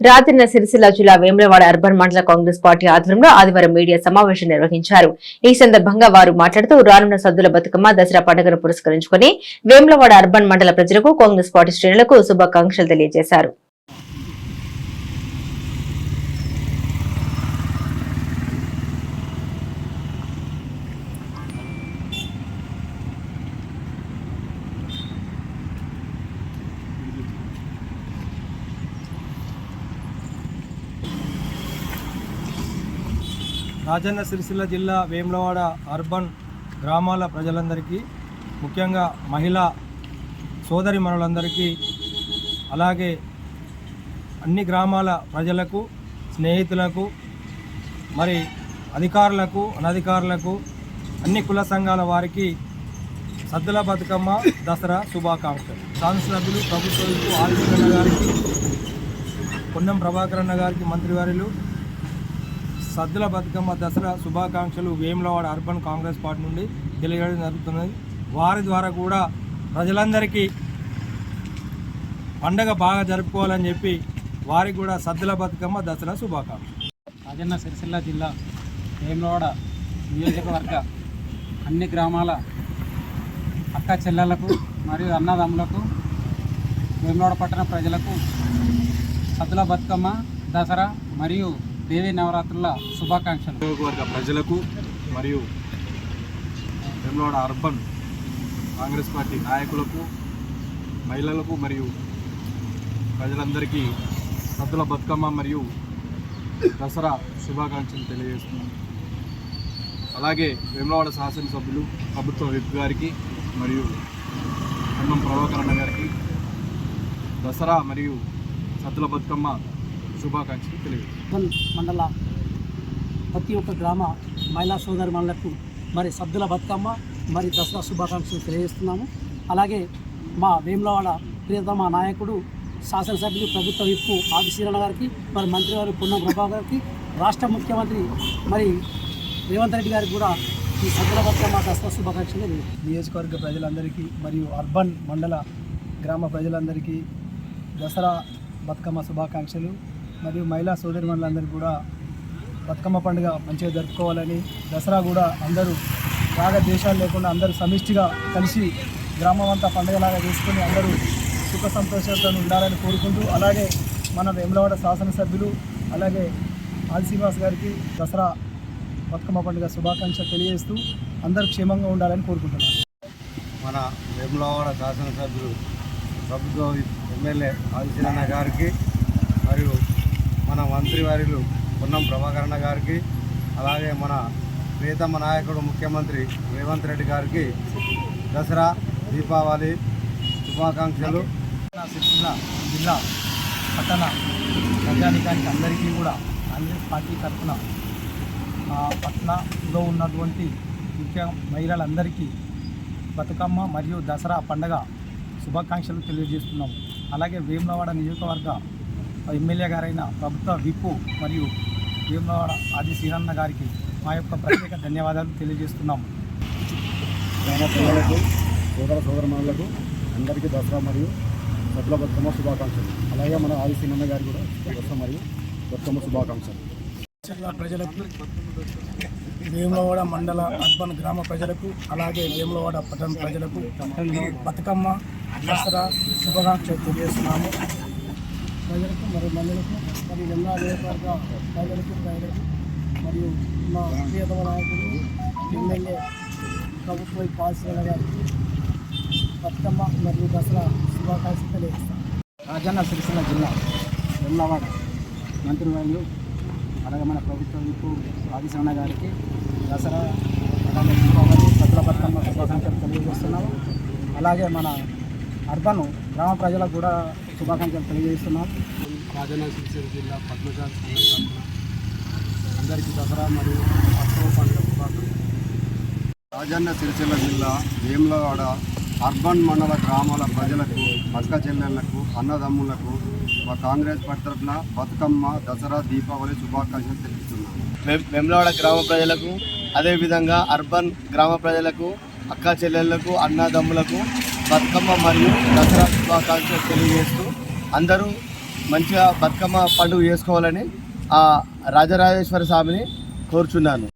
రాత్రిన సిరిసిల్ల జిల్లా వేములవాడ అర్బన్ మండల కాంగ్రెస్ పార్టీ ఆధ్వర్యంలో ఆదివారం మీడియా సమావేశం నిర్వహించారు. ఈ సందర్భంగా వారు మాట్లాడుతూ రానున్న సద్దుల బతుకమ్మ దసరా పండుగను పురస్కరించుకుని వేములవాడ అర్బన్ మండల ప్రజలకు కాంగ్రెస్ పార్టీ శ్రేణులకు శుభాకాంక్షలు తెలియజేశారు. రాజన్న సిరిసిల్ల జిల్లా వేములవాడ అర్బన్ గ్రామాల ప్రజలందరికీ ముఖ్యంగా మహిళా సోదరి మనులందరికీ అలాగే అన్ని గ్రామాల ప్రజలకు స్నేహితులకు మరి అధికారులకు అనధికారులకు అన్ని కుల సంఘాల వారికి సద్దుల బతుకమ్మ దసరా శుభాకాంక్షలు. శాసనసభ్యులు ప్రభుత్వ విప్పు గారికి పొన్నం ప్రభాకరన్న అన్న గారికి మంత్రివారులు సద్దుల బతుకమ్మ దసరా శుభాకాంక్షలు వేములవాడ అర్బన్ కాంగ్రెస్ పార్టీ నుండి తెలియజేయడం జరుగుతున్నది. వారి ద్వారా కూడా ప్రజలందరికీ పండగ బాగా జరుపుకోవాలని చెప్పి వారికి కూడా సద్దుల బతుకమ్మ దసరా శుభాకాంక్షలు. రాజన్న సిరిసిల్ల జిల్లా వేములవాడ నియోజకవర్గ అన్ని గ్రామాల అక్క చెల్లెలకు మరియు అన్నదమ్ములకు వేములవాడ పట్టణ ప్రజలకు సద్దుల బతుకమ్మ దసరా మరియు దేవీ నవరాత్రుల శుభాకాంక్షలు. నియోజకవర్గ ప్రజలకు మరియు వేములవాడ అర్బన్ కాంగ్రెస్ పార్టీ నాయకులకు మహిళలకు మరియు ప్రజలందరికీ సద్దుల బతుకమ్మ మరియు దసరా శుభాకాంక్షలు తెలియజేస్తున్నాను అలాగే వేములవాడ శాసనసభ్యులు ప్రభుత్వ విప్ గారికి మరియు ఖమ్మం ప్రభాకరణ గారికి దసరా మరియు సద్దుల బతుకమ్మ శుభాకాంక్షలు అర్బన్ మండల ప్రతి ఒక్క గ్రామ మహిళా సోదరి మనులకు మరి సద్దుల బతుకమ్మ మరి దసరా శుభాకాంక్షలు తెలియజేస్తున్నాము. అలాగే మా వేములవాడ ప్రియతమ నాయకుడు శాసనసభ్యులు ప్రభుత్వ విప్పు ఆది శ్రీరణ గారికి మరి మంత్రివారు పొన్నం ప్రభాకర్ గారికి రాష్ట్ర ముఖ్యమంత్రి మరి రేవంత్ రెడ్డి గారికి కూడా ఈ సద్దుల బతుకమ్మ దసరా శుభాకాంక్షలు. నియోజకవర్గ ప్రజలందరికీ మరియు అర్బన్ మండల గ్రామ ప్రజలందరికీ దసరా బతుకమ్మ శుభాకాంక్షలు. మరియు మహిళా సోదరిమణులందరికీ కూడా బతుకమ్మ పండుగ మంచిగా జరుపుకోవాలని దసరా కూడా అందరూ రాగ దేశాలు లేకుండా అందరూ సమిష్టిగా కలిసి గ్రామం అంతా పండుగలాగా చేసుకొని అందరూ సుఖ సంతోషాలతో ఉండాలని కోరుకుంటూ అలాగే మన వేములవాడ శాసనసభ్యులు అలాగే ఆదిశ్రీనివాస్ గారికి దసరా బతుకమ్మ పండుగ శుభాకాంక్షలు తెలియజేస్తూ అందరూ క్షేమంగా ఉండాలని కోరుకుంటున్నాను మన వేములవాడ శాసనసభ్యులు ప్రభుత్వ ఎమ్మెల్యే ఆదిశ్రీనారాయణ గారికి మన మంత్రివర్యులు పొన్నం ప్రభాకరణ గారికి అలాగే మన ప్రియతమ నాయకుడు ముఖ్యమంత్రి రేవంత్ రెడ్డి గారికి దసరా దీపావళి శుభాకాంక్షలు. సిరిసిల్ల జిల్లా పట్టణ ప్రజానికానికి అందరికీ కూడా కాంగ్రెస్ పార్టీ తరఫున పట్నలో ఉన్నటువంటి ముఖ్య మహిళలందరికీ బతుకమ్మ మరియు దసరా పండగ శుభాకాంక్షలు తెలియజేస్తున్నాము. అలాగే వేములవాడ నియోజకవర్గ ఎమ్మెల్యే గారైన ప్రభుత్వ విప్పు మరియు వేములవాడ ఆది శ్రీరన్న గారికి మా యొక్క ప్రత్యేక ధన్యవాదాలు తెలియజేస్తున్నాము. సోదర సోదరమణులకు అందరికీ దసరా మరియు సద్దుల బతుకమ్మ శుభాకాంక్షలు. అలాగే మన ఆదిశీలన్న గారికి కూడా దసరా మరియు బతుకమ్మ శుభాకాంక్షలు. ప్రజలకు వేములవాడ మండల అర్బన్ గ్రామ ప్రజలకు అలాగే వేములవాడ పట్టణ ప్రజలకు బతుకమ్మ దసరా శుభాకాంక్షలు తెలియజేస్తున్నాము. ప్రజలకు మరియు మహిళలకు మరియు ఎన్నో నియోజకవర్గ ప్రజలకు ప్రజలకు మరియు మా ప్రియతమ నాయకుడు ఎమ్మెల్యే ప్రభుత్వ పాలసీల గారికి బతుకమ్మ మరియు దసరా శుభాకాంక్షలు తెలియజేస్తాను రాజన్న సిరిసిల్ల జిల్లా వెమ్లవాడ మంత్రివర్యులు అలాగే మన ప్రభుత్వం విప్పు ఆదిశరణ గారికి దసరా అలాగే దీపావళి సద్దుల బతుకమ్మ శుభాకాంక్షలు తెలియజేస్తున్నాము. అలాగే మన అర్బన్ గ్రామ ప్రజలకు కూడా శుభాకాంక్షలు తెలియజేస్తున్నాం. రాజన్న సిరిసిల్ల జిల్లా పద్మశాల అందరికీ దసరా మరియు పండుగ శుభాకాంక్షలు. రాజన్న సిరిసిల్ల జిల్లా వేములవాడ అర్బన్ మండల గ్రామాల ప్రజలకు అక్క చెల్లెళ్ళకు అన్నదమ్ములకు మా కాంగ్రెస్ పార్టీ తరఫున బతుకమ్మ దసరా దీపావళి శుభాకాంక్షలు తెలుపుతున్నాను వెమ్లవాడ గ్రామ ప్రజలకు అదేవిధంగా అర్బన్ గ్రామ ప్రజలకు అక్క చెల్లెళ్ళకు అన్నదమ్ములకు బతుకమ్మ మరియు దసరా శుభాకాంక్షలు తెలియజేస్తూ అందరూ మంచిగా బతుకమ్మ పండుగ చేసుకోవాలని ఆ రాజరాజేశ్వర స్వామిని కోరుచున్నాను.